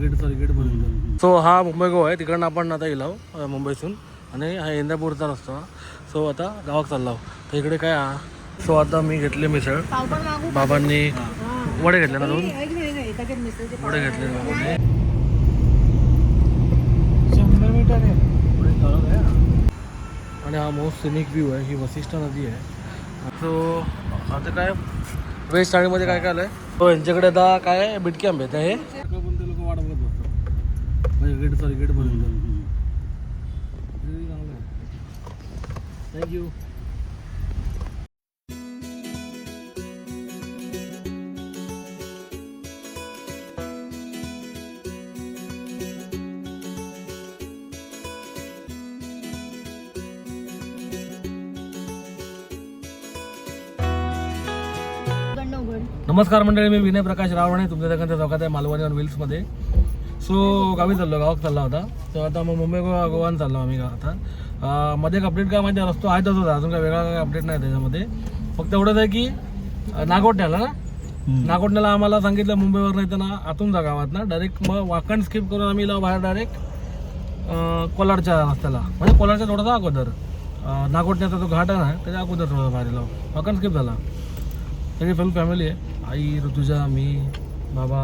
Gate sorry गेटपर्यंत so हा मुंबई गोवा आहे. तिकडनं आपण आता येलो अ, मुंबईतून. आणि हा इंदापूरचा रस्ता. सो आता गावात चाललो तर इकडे काय हा? सो आता मी घेतले मिसळ. बाबांनी वडे घेतले ना दोन? वडे घेतले बाबांनी. आणि हा मोस्ट सिनिक व्ह्यू आहे. ही वसिष्ठ नदी आहे. सो आता काय वेज थाळीमध्ये काय काय आलं आहे तो यांच्याकडे आता काय आहे? बिटके आंबे आहेत हे पण ते लोक वाट बघत बसतात म्हणजे गेट सॉरी गेटपर्यंत थँक्यू नमस्कार मंडळी मी विनय प्रकाश रावणे तुमच्या सगळ्यांच्या चौकात आहे मालवणी ऑन व्हील्समध्ये सो गावी चाललो गावात चालला होता. तर आता मग मुंबई गोवा गोवान चाललो आम्ही आता मध्ये एक अपडेट काय माहिती आहे, रस्तो आहे तसंच. अजून काय वेगळा काही अपडेट नाही त्याच्यामध्ये. फक्त एवढंच आहे की अं, नागोठण्याला ना नागोठण्याला आम्हाला सांगितलं मुंबईवर नाही तर ना आतून जा गावात ना. डायरेक्ट मग वाकण स्किप करून आम्ही लाव बाहेर डायरेक्ट कोलारच्या रस्त्याला. म्हणजे कोलारच्या थोडासा अगोदर. अं, नागोठण्याचा जो घाट आहे ना त्याच्या अगोदर थोडासा बाहेर लाव वाकण स्किप झाला. सगळी फुल फॅमिली आहे. आई ऋतुजा मी बाबा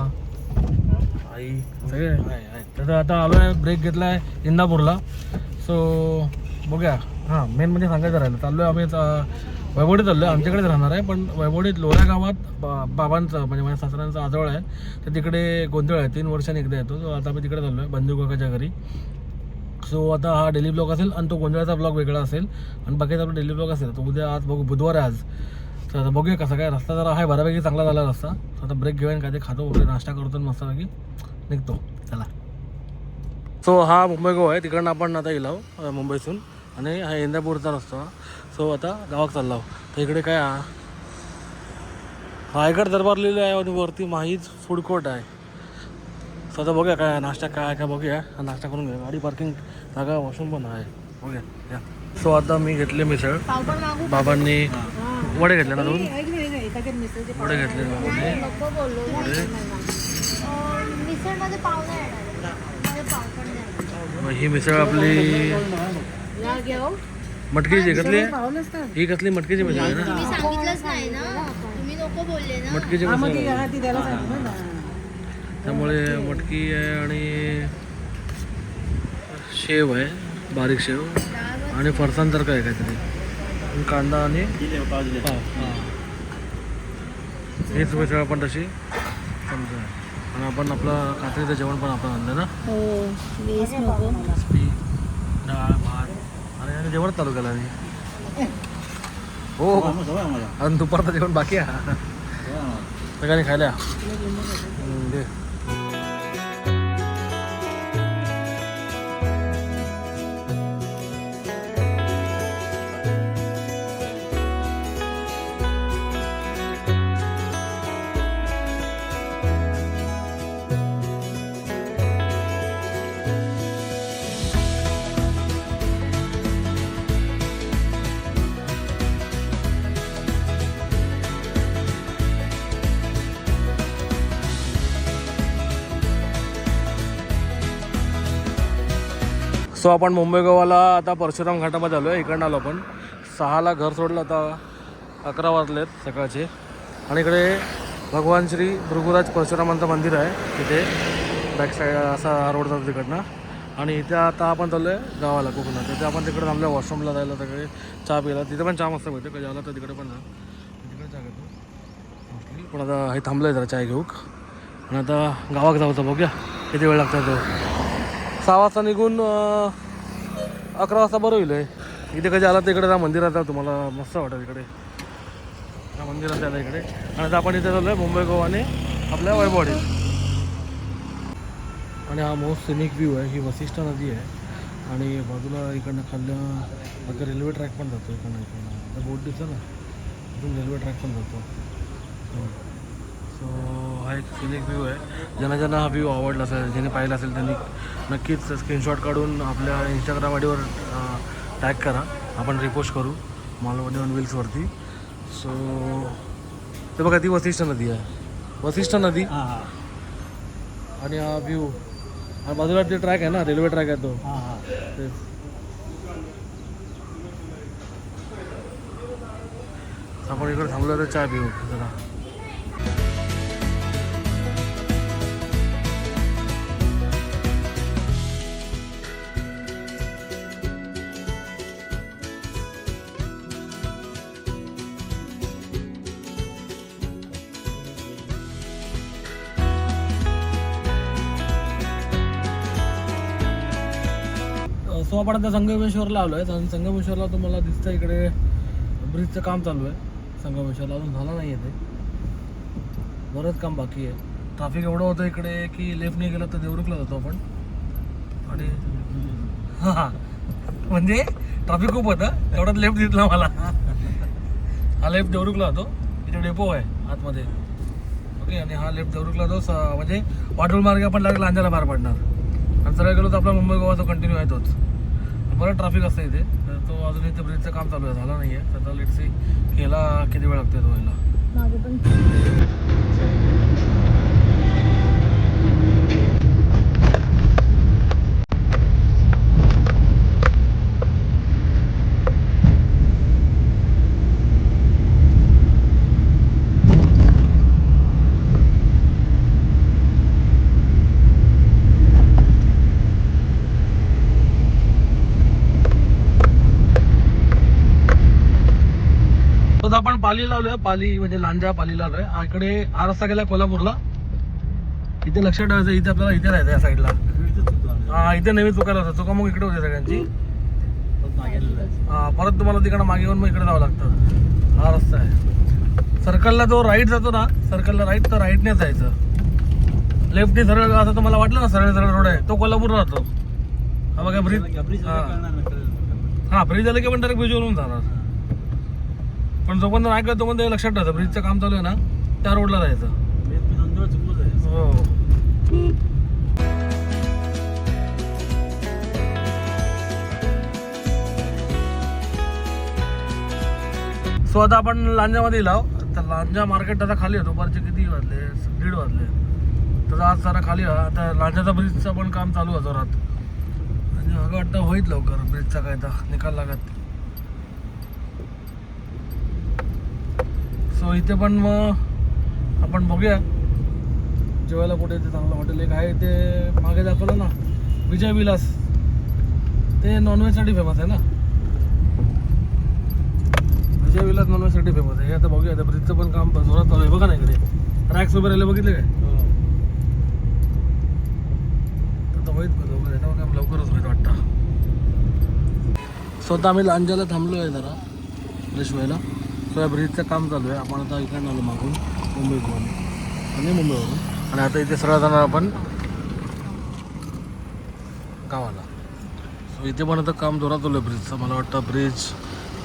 आई. सगळे? आहे आहे तर आता आलो आहे ब्रेक घेतला आहे इंदापूरला. सो बघूया. हां मेन म्हणजे सांगायचं राहिलं चाललो आहे आम्ही आता वैभवडीत चाललो आहे आमच्याकडेच राहणार आहे पण वैभवडीत लोऱ्या गावात बा बाबांचं म्हणजे माझ्या सासऱ्यांचं आजोळ आहे. तर तिकडे गोंधळ आहे तीन वर्षांनी एकदा येतो. So आता मी तिकडे चाललो आहे बंधू काकाच्या घरी. सो आता हा डेली ब्लॉग असेल आणि तो गोंधळाचा ब्लॉग वेगळा असेल. आणि बाकीचा आपला डेली ब्लॉग असेल तो उद्या आज बघू बुधवार आहे आज. तर आता बघूया कसा काय रस्ता जरा आहे बऱ्यापैकी चांगला झाला रस्ता. तर आता ब्रेक घेऊन काय ते खातो वगैरे नाश्ता करतो मस्तपैकी निघतो. चला. सो हा मुंबई गोवा आहे. तिकडनं आपण आता अ, मुंबईतून. आणि हा इंदापूरचा रस्ता. सो आता गावात चाललो तर इकडे काय रायगड दरबार लिहिलं आहे आणि वरती माहीज फूड कोर्ट आहे. सो आता बघूया काय नाश्ता काय आहे काय बघूया. नाश्ता करून घेऊया. गाडी पार्किंग जागा वॉशरूम पण आहे. बघूया या. सो आता मी घेतले मिसळ. बाबांनी वडे घेतले ना दोन? वडे घेतले वडे? मग ही मिसळ आपली मटकीची कसली? ही कसली मटकीची मिसळ आहे ना? मटकीची मिसळ त्यामुळे मटकी आहे आणि शेव आहे बारीक शेव. आणि फरसांसारखं आहे काहीतरी? आणि कांदा आणि हां हीच मिसळ पण तशी. समजा आणि आपण आपलं कात्रीचं जेवण पण आपण आणलं ना? हो डाळ भात. आणि आणि जेवण चालू केलं हो. अजून दुपारचं जेवण बाकी आहे. सगळ्यांनी खायला. दे. सो आपण मुंबई गोवाला आता परशुराम घाटामध्ये आलो आहे इकडनं आलो आपण. सहाला घर सोडलं आता अकरा वाजलेत सकाळचे. आणि इकडे भगवान श्री भृगुराज परशुरामांचं मंदिर आहे. तिथे बॅक साईड असा रोड जातो तिकडनं. आणि इथे आता आपण चाललो आहे गावाला कोकणात. तिथे आपण तिकडे थांबलो वॉशरूमला जायला सगळे चहा प्यायला तिथे पण चहा मस्त मिळते कधी आला तर तिकडे पण जा. तिकडे चहा घेतो. पण आता हे थांबलं आहे जरा चाय घेऊ आणि आता गावात जाऊचं बघूया. किती वेळ लागतो तो. सहा वाजता निघून अकरा वाजता बरं होईल इथे कधी आला तर इकडे त्या मंदिरात जा तुम्हाला. मस्त वाटेल इकडे. त्या मंदिरात यायला इकडे. आणि आता आपण इथे चाललो आहे मुंबई गोवाने आपल्या वैभवाडी आणि हा मोस्ट सिनिक व्ह्यू आहे. ही वसिष्ठ नदी आहे. आणि बाजूला इकडनं खाल्लं आता रेल्वे ट्रॅक पण जातो इकडनं इकडनं. बोट दिसतं ना इथून रेल्वे ट्रॅक पण जातो. सो हा एक सिनिक व्ह्यू आहे. ज्यांना ज्यांना हा व्ह्यू आवडला असेल ज्याने पाहिला असेल त्यांनी नक्कीच स्क्रीनशॉट काढून आपल्या इंस्टाग्राम आयडीवर टॅग करा. आपण रिपोस्ट करू मालवणी ऑन व्हील्सवरती सो ते बघा ती वसिष्ठ नदी आहे. वसिष्ठ नदी. आणि हा व्ह्यू आणि बाजूला ते ट्रॅक आहे ना रेल्वे ट्रॅक आहे तो. हां हां. तेच. आपण इकडे थांबलो तर चहा पिऊ जरा. आपण आता संगमेश्वरला आलो आहे आणि संगमेश्वरला तुम्हाला दिसतं इकडे ब्रिजचं काम चालू आहे. संगमेश्वरला अजून झालं नाही आहे ते. बरंच काम बाकी आहे. ट्राफिक एवढं होतं इकडे की लेफ्टने गेलं तर देवरुखला जातो आपण. आणि हां म्हणजे ट्राफिक खूप होतं. तेवढ्यात लेफ्ट दिसला मला. हा लेफ्ट देवरुखला जातो. इथे डेपो आहे आतमध्ये. ओके आणि हा लेफ्ट देवरुखला जातो. म्हणजे वाटोल मार्गे आपण लागला लांजाला बाहेर पडणार. आणि सरळ गेलो तर आपला मुंबई गोवा तो कंटिन्यू आहे तोच. बरं ट्रॅफिक असतं इथे. तर तो अजून इथे ब्रिजचं काम चालू आहे. झालं नाही आहे तर लेट सी केला किती वेळ लागतो तो व्हायला पाली लावलोय पाली म्हणजे लांजा पाली लावलोय इकडे हा रस्ता गेला कोल्हापूरला. इथे लक्षात ठेवायचं इथे आपल्याला इथे राहायचं या साईडला हा इथे नेहमी चुकायला होतं चुका मग इकडे होते सगळ्यांची. हा परत तुम्हाला तिकडे मागे येऊन मग इकडे जावं लागतं. हा रस्ता आहे सर्कलला जो राईट जातो ना सर्कलला राईट तर राईटनेच जायचं. लेफ्टने सरळ असं तुम्हाला वाटलं ना सरळ सरळ रोड आहे तो कोल्हापूरला राहतो. हा बघा ब्रिज हा. हा ब्रिज झालं की आपण डायरेक्ट ब्रिजवरून जाणार. पण जोपर्यंत नाही करत तोपर्यंत हे लक्षात ठेवायचं ब्रिजचं काम चालू आहे ना त्या रोडला जायचं. हो. सो आता आपण लांजामध्ये लाव. तर लांजा मार्केट आता खाली आहे. दुपारचे किती वाजले? दीड वाजले. तर आज जरा खाली आता लांजाचा ब्रिजचं पण काम चालू आहे जोरात. आणि अगं वाटतं होईल लवकर. ब्रिजचा काय तर निकाल लागत. सो इथे पण मग आपण बघूया. जेवायला कुठे ते चांगलं हॉटेल एक आहे ते मागे दाखवलं ना विजय विलास. ते नॉनव्हेजसाठी फेमस आहे ना? विजय विलास नॉनव्हेजसाठी फेमस आहे. हे आता बघूया. त्या ब्रिजचं पण काम जोरात चालू आहे. बघा ना इकडे. रॅक्स वगैरे राहिले बघितले काय? आता लवकर. येतं काम लवकरच होईल वाटतं. स्वतः आम्ही लांजाला थांबलो आहे जरा फ्रेश व्हायला सोयाब्रिजचं ब्रिजचं काम चालू आहे. आपण आता इकडे आलो मागून मुंबईतून आणि मुंबईवरून. आणि आता इथे सरळ जाणार आपण गावाला. सो इथे पण आता काम जोरात चालू आहे ब्रिजचं. मला वाटतं ब्रिज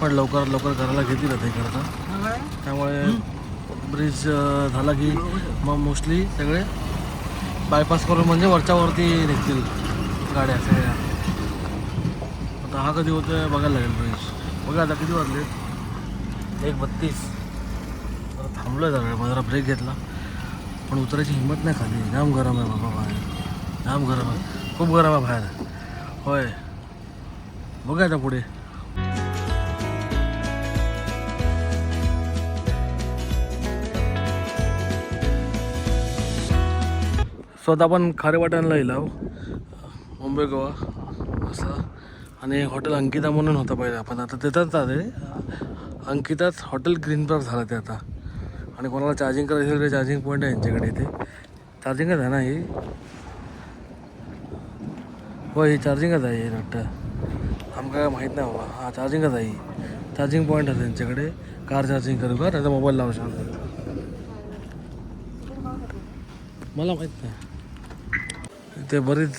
पण लवकरात लवकर करायला घेतील आता इकडचा त्यामुळे ब्रिज झाला की मग मोस्टली सगळे बायपास करून म्हणजे वरच्यावरती निघतील गाड्या सगळ्या. आता हा कधी होतं बघायला लागेल ब्रिज. बघा आता किती वाजले एक बत्तीस. जरा थांबलो आहे जरा मग जरा ब्रेक घेतला. पण उतरायची हिंमत नाही खाली. जाम गरम आहे बाबा बाहेर. जाम गरम आहे. खूप गरम आहे बाहेर. होय. बघा आता पुढे. स्वतः आपण खारेवाट्यांना इलाव हो. मुंबई गोवा. असं. आणि हॉटेल अंकिता म्हणून होतं पहिले. आपण आता तिथंच आहे. अंकिताच हॉटेल ग्रीन पार्क झालं ते आता. आणि कोणाला चार्जिंग करायचं असेल तर चार्जिंग पॉईंट आहे यांच्याकडे इथे. चार्जिंगच आहे ना ही? हो ही चार्जिंगच आहे हे वाटतं आमका काय माहीत नाही बाबा. हा चार्जिंगच आहे ही चार्जिंग पॉईंट आहे त्यांच्याकडे. कार चार्जिंग करू का? त्याचा मोबाईल लावू शकतो. मला माहीत नाही. इथे बरीच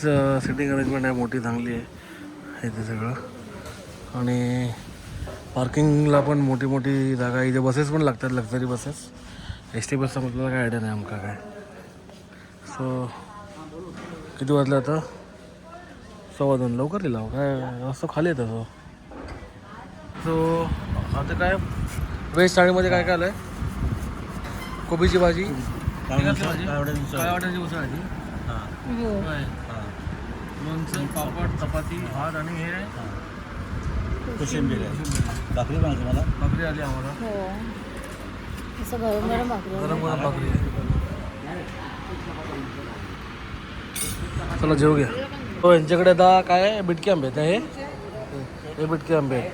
सिटिंग अरेंजमेंट आहे मोठी चांगली आहे. इथे सगळं. आणि पार्किंगला पण मोठी मोठी जागा आहे. इथे बसेस पण लागतात लक्झरी बसेस एस टी बसचा म्हटलं काय आयडिया नाही आमका काय. सो किती वाजलं आता? सव्वा दोन. लवकर लिहिला हो. काय रस्ता खाली येतं सो सो आता काय? व्हेज थाळीमध्ये काय काय आलं आहे कोबीची भाजी. काय वाटायची उसळ आहे ती हां. हो. लोणचं पापड चपाती भात आणि हे. कोशिंबीर आहे. भाकरी पण आहे तुम्हाला भाकरी आली आम्हाला. हो. असं गरम गरम भाकरी गरम गरम भाकरी. चला जेव घ्या. हो यांच्याकडे आता काय आहे? बिटके आंबे आहेत ना हे? हे बिटके आंबे आहेत.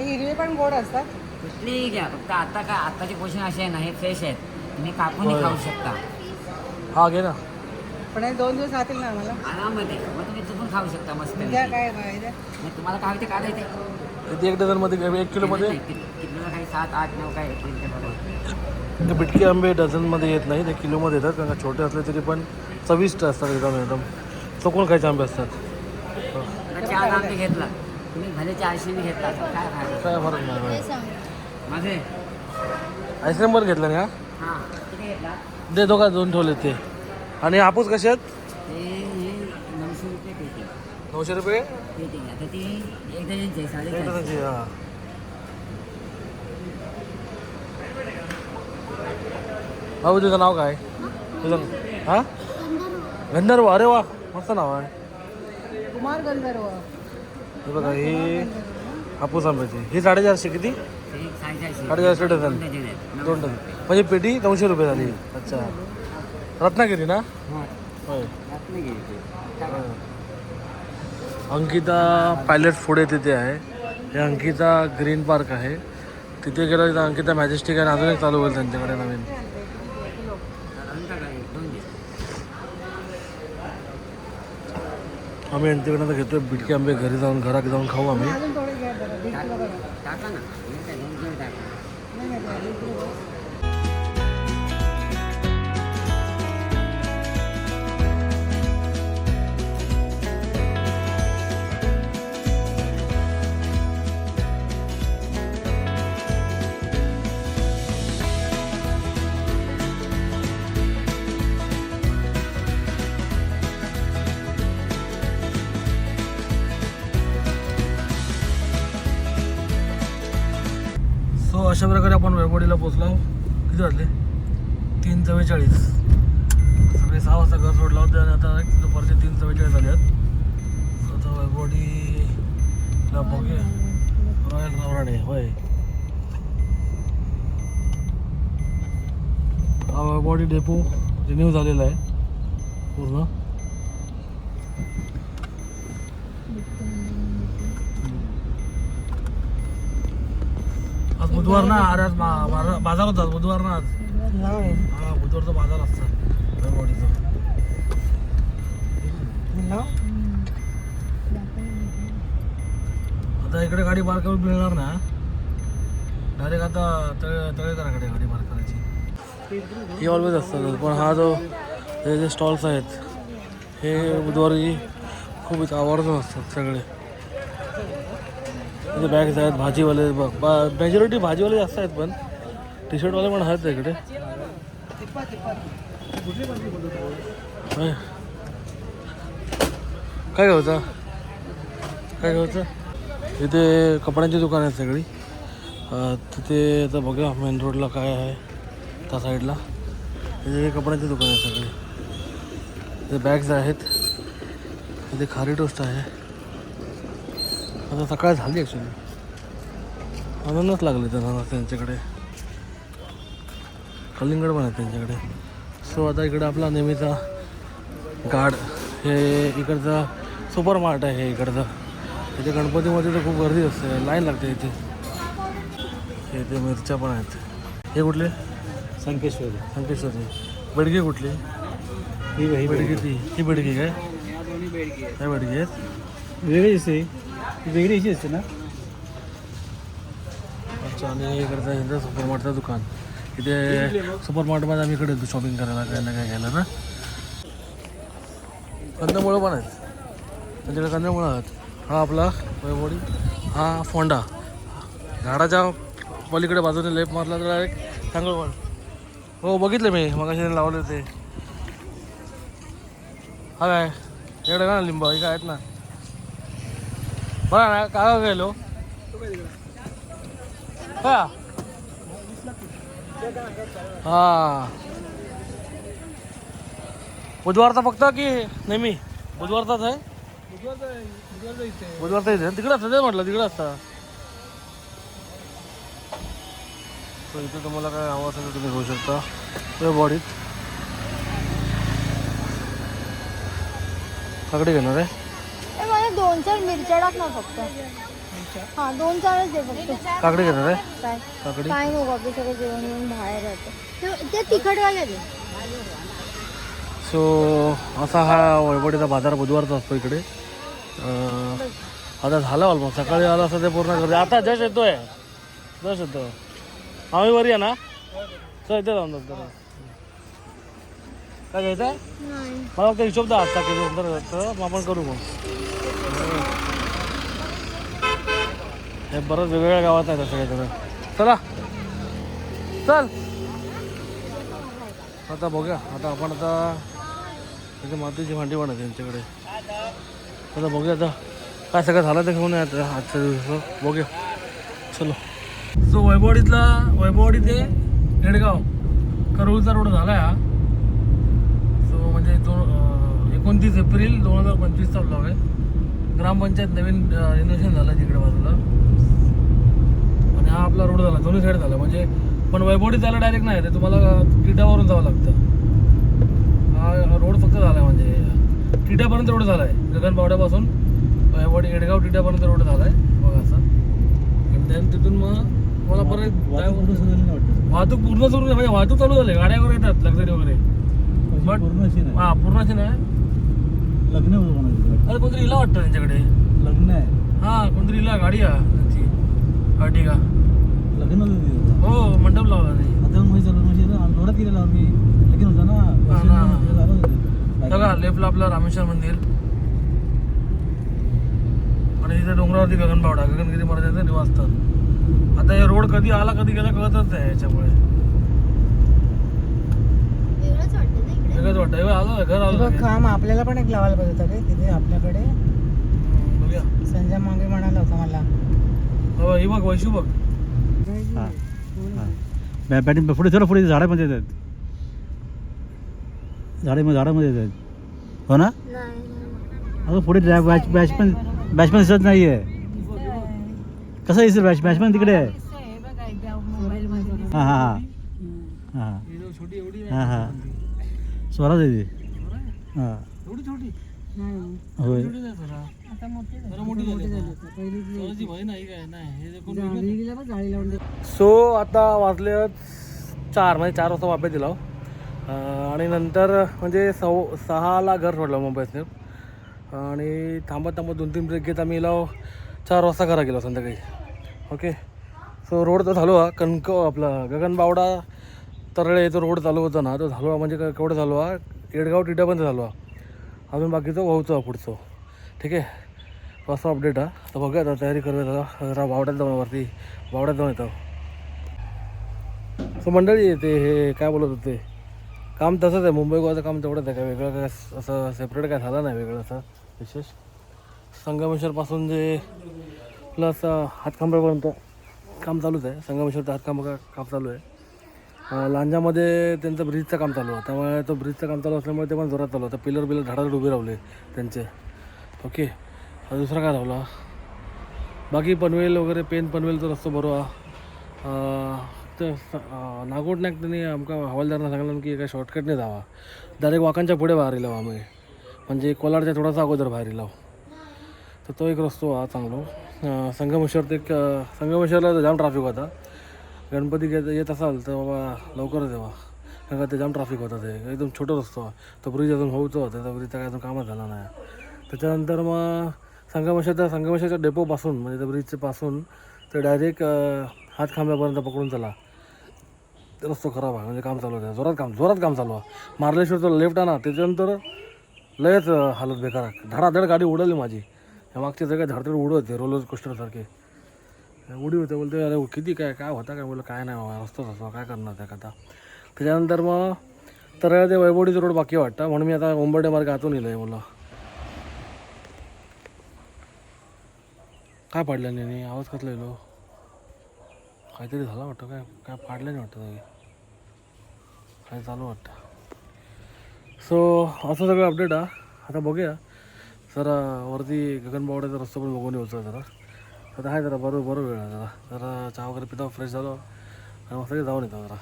हिरवे पण गोड असतात. कुठलीही घ्या. फक्त आता काय आताची पोषण असे आहे ना हे फ्रेश आहेत. तुम्ही कापून होय. खाऊ शकता. हा घे ना. पण हे दोन दिवस राहतील ना आम्हाला. आरामध्ये मग तुम्ही चुकून खाऊ शकता मस्त. काय तुम्हाला काय ते काढायचे किती एक डझनमध्ये एक किलोमध्ये? किलोला काही सात आठ नऊ काय येतील ते ते बिटके आंबे डझनमध्ये येत नाही ते किलोमध्ये येतात कारण का छोटे असले तरी पण चविष्ट असतात एकदम एकदम. चकून खायचे आंबे असतात? आता चार आंबे घेतला. तुम्ही भले चारशेने घेतला काय फरक नाही ते माझे? आईस्क्रीम पण घेतलं ना दे दो का दोन ठेवले ते. आणि हापूस कसे आहेत? ते नऊशे रुपये पेटी. नऊशे रुपये? आता ती एक डझनची हा. बाबू तुझं नाव काय? तुझं हा? गंधर्व. अरे वा मस्त नाव आहे. कुमार गंधर्व. हे बघा ही हापूस आंब्याची. ही साडेचारशे किती? साडेचारशे. डझन. दोन डझन म्हणजे पेटी नऊशे रुपये झाली. अच्छा. रत्नागिरी ना? होय. अंकिता पायलट पुढे तिथे आहे. हे अंकिता ग्रीन पार्क आहे. तिथे गेलं तिथं अंकिता मॅजेस्टिक आहे. आणि अजून एक चालू होईल त्यांच्याकडे नवीन. आम्ही यांच्याकडे आता घेतोय बिटके. आंबे घरी जाऊन घरात जाऊन खाऊ आम्ही. अशा प्रकारे आपण वेळवडीला पोचलो किती वाजले? तीन चव्वेचाळीस. सकाळी सहा वाजता घर सोडला होता आणि आता दुपारचे तीन चव्वेचाळीस झाले आहेत. आता वैभवडीला बघूया. रॉयल रावराणे होय. हा वैभवडी डेपो रिन्यू झालेला आहे. पूर्ण आज बुधवार ना अरे आज मा- बाजार बाजार होता आज बुधवार ना आज. नाही. हा बुधवारचा बाजार असतात आता इकडे गाडी पार्क करून मिळणार ना? डायरेक्ट आता तळे तळेकराकडे गाडी पार्क करायची. ही ऑलवेज असतात पण हा जो हे जे स्टॉल्स आहेत हे बुधवारी खूप इथं आवर्जून असतात सगळे. म्हणजे इथे बॅग्स आहेत भाजीवाले मेजॉरिटी भाजीवाले जास्त आहेत पण टी शर्टवाले पण आहेत इकडे. काय घ्यायचं काय घ्यायचं इथे कपड्यांची दुकान आहेत सगळी. तिथे आता बघा मेन रोडला काय आहे त्या साईडला इथे कपड्यांची दुकान आहे सगळी. इथे बॅग्स आहेत. इथे खारी टोस्ट आहे. आता सकाळ झाली ॲक्च्युली अननस लागले त्यांना त्यांच्याकडे. कलिंगड पण आहे त्यांच्याकडे. सो आता इकडे आपला नेहमीचा गाड हे इकडचा सुपर मार्ट आहे इकडचं. इथे गणपतीमध्ये तर खूप गर्दी असते. लाईन लागते इथे. हे इथे मिरच्या पण आहेत. हे कुठले? संकेश्वरी. संकेश्वरी. बेडगी कुठली? ही ही बेडगी ती. ही बेडगी काय? काय बेडगी आहेत. वेगळी असते वेगळी अशी असते ना? अच्छा आणि इकडचं यांचं सुपर मार्टचं दुकान. इथे सुपर मार्टमध्ये आम्ही इकडे शॉपिंग करायला काय ना काय घ्यायला ना. कंदमुळं पण आहेत. त्यांच्याकडे कंदमुळं आहेत. हा आपला वैभवडी हा फोंडा. झाडाच्या पलीकडे बाजूने लेप मारला तर एक चांगलं पण हो बघितलं मी. मग लावले ते हा काय? इकडे ना लिंब? हे काय आहेत ना? बरं ना काय गेलो. का हा. बुधवारचा फक्त की नेहमी? बुधवारचाच आहे? बुधवारचा इथे. तिकडे असतं ते म्हटलं तिकडे असतं. तर इथे तुम्हाला काय हवं असेल तर तुम्ही घेऊ शकता. ते बॉडीत काकडे घेणार आहे. दोन चार मिरच्या टाक ना फक्त. हा दोन चारच दे फक्त. काकडे आहे काय? काकडी. काय नको आपलं सगळं जेवण येऊन बाहेर राहतं. ते- ते तिखटवाले दे. सो असा हा वळवडीचा बाजार बुधवारचा असतो इकडे. अं, आता झालं ऑलमोस्ट सकाळी आला असं ते पूर्ण करते आता जश येतोय. जश येतो आम्ही बरी आहे ना? चल इथे जाऊन जाऊ जरा. काय घ्यायचं आहे मला फक्त हिशोब द्या आजचा किलो तर मग आपण करू मग. हे बरंच वेगवेगळ्या गावात आहे तसं काहीतरी. चला. चल. आता बघूया. आता आपण आता इथे मातीची भांडी पण आहे त्यांच्याकडे. आता बघूया आता. काय सगळं झालं ते घेऊन आता आजच्या दिवस बघूया. चलो. सो वैभवडीतला वैभवडी ते हेडगाव. करूळचा रोड झाला हा. म्हणजे दोन एकोणतीस एप्रिल दोन हजार पंचवीसचा ब्लॉग आहे. ग्रामपंचायत नवीन रिनोव्हेशन झालं तिकडे बाजूला. आणि हा आपला रोड झाला दोन्ही साईड झाला. म्हणजे पण वैभवडी जायला डायरेक्ट नाही ते तुम्हाला किटावरून जावं लागतं. हा रोड फक्त झाला आहे म्हणजे टिट्यापर्यंत रोड झाला आहे गगनबावड्यापासून वैभवडी एडगाव टिट्यापर्यंत रोड झाला आहे बघा असं. आणि then तिथून मग मला परत वाहतूक पूर्ण सुरू झाली नाही वाटतं. वाहतूक पूर्ण सुरू म्हणजे वाहतूक चालू झाली. गाड्या वगैरे येतात लक्झरी वगैरे. But- पूर्ण अशी नाही हा पूर्णाची नाही लग्न होतं कोणाचं अरे कोणतरी इला वाटतं त्यांच्याकडे. लग्न आहे. हा कोणतरी इला गाडी आहे त्यांची. अर्टिगा लग्न होतं तिथं. हो मंडप लावला नाही आता झालं म्हणजे रोडात गेलेलो आम्ही. लगीन होतं ना. हा ना. वर्षांनी झालं होतं ते. बघा लेफ्टला आपलं रामेश्वर मंदिर. आणि तिथे डोंगरावरती गगनबावडा. गगनगिरी महाराजांचं निवासस्थान. आता हे रोड कधी आला कधी गेला कळतच नाही याच्यामुळे वेगळंच वाटतं ना इकडे वेगळंच वाटतं. आलं घर आलं बघ लगेच. काम आपल्याला पण एक लावायला पाहिजे होतं रे तिथे आपल्याकडे. हम्म, बघूया. संजय मागे म्हणाला होता मला. हो, ही बघ वैशू बघ. हा. हा. बॅ- बॅटिंग पुढे थोडं पुढे झाडामध्ये येतात. झाडे झाडामध्ये येतात. हो ना? अगं पुढे बॅच बॅच बॅच पण दिसत नाही आहे कसं दिसेल बॅच बॅच पण तिकडे आहे. हां हां हां हां. ही जो छोटी एवढी आहे. हां हां. स्वराज आहे ती. हां. एवढी छोटी? होय. छोटी नाही जरा. जरा मोठी झाली आता. स्वराची बहीण आहे काय? नाही हे जे कोण वेगळं नाही. सो आता वाजले चार म्हणजे चार वाजता वापस दिला आणि नंतर म्हणजे सव सहाला घर सोडलं मुंबईतनं. आणि थांबत थांबत दोन तीन ब्रेक घेत आम्ही लाव चार वाजता घरा गेलो संध्याकाळी. ओके सो रोड तर झालो हा. कणक आपला गगनबावडा तरळे येतो रोड चालू होता ना तो झालो म्हणजे काय केवढं झालो हा येडगाव टिटापर्यंत झालो हा अजून बाकीचं व्हायचं पुढचं. ठीक आहे? असं अपडेट हा. तर बघा आता तयारी करूया जरा. बावड्यात जाऊन वरती बावड्यात जाऊन येतो. सो मंडळी येते हे काय बोलत होते? काम तसंच आहे. मुंबई गोवाचं काम तेवढंच आहे. काय वेगळं काय असं सेपरेट काय झालं नाही वेगळं असं विशेष? संगमेश्वरपासून जे प्लस हातखांबापर्यंत काम चालूच आहे. संगमेश्वर ते हातखांबा काम चालू आहे. लांजामध्ये त्यांचं ब्रिजचं काम चालू आहे त्यामुळे तो ब्रिजचं काम चालू असल्यामुळे ते पण जोरात चालू होतं. पिलर बिलर झाडात उभे रावले त्यांचे. ओके दुसरा काय रावला बाकी पनवेल वगैरे पेन पनवेलचा रस्तो बरोबर तर अं, नायक त्यांनी आमका हवालदारांना सांगितलं की एका शॉर्टकटने जावा डायरेक्ट वाकांच्या पुढे बाहेर येलो आम्ही. म्हणजे कोलाडच्या थोडासा अगोदर बाहेर येलो तर तो एक रस्तो हा चांगलो. संगमेश्वर ते एक संगमेश्वरला जाम ट्रॅफिक होता. गणपती घेत येत असाल तर बाबा लवकरच येवा. कारण का ते जाम ट्रॅफिक होता ते. एकदम छोटा रस्तो. तो ब्रिज अजून होऊचं होतं. त्या ब्रिजचा काय अजून कामच झाला नाही. त्याच्यानंतर मग संगमेश्वरच्या संगमेश्वरच्या डेपोपासून म्हणजे त्या ब्रिजच्या पासून ते डायरेक्ट हातखांब्यापर्यंत पकडून चला. रस्तो खराब आहे. म्हणजे काम चालू होतं जोरात काम जोरात काम चालू आहे. मार्लेश्वरचं लेफ्ट आहे ना. त्याच्यानंतर लयच हालत बेकार धडाधड गाडी उडवली माझी. या मागचे सगळे धडधड उडत रोलर कोस्टरसारखे उडी होते बोलते अरे हो, किती काय काय होता काय? बोललं काय नाही बाबा रस्ताच असतो काय करणार त्या कथा त्याच्यानंतर मग तर ते वैभवडीचं रोड बाकी वाटतं म्हणून मी आता उंबरडे मार्ग आतून येलो आहे बोला काय पाडलं नाही आवाज कसला येलो काहीतरी झालं वाटतं काय? काय पाडलं नाही वाटतं काही? काय चालू वाटतं? सो असं सगळं अपडेट आहे आता बघूया. जरा वरती गगनबावड्याचा रस्ता पण बघून येऊ जरा. आता आहे जरा बरोबर बरोबर वेळ आहे जरा. जरा चहा वगैरे पिता फ्रेश झालो. आणि मग सगळे जाऊन येतो जरा.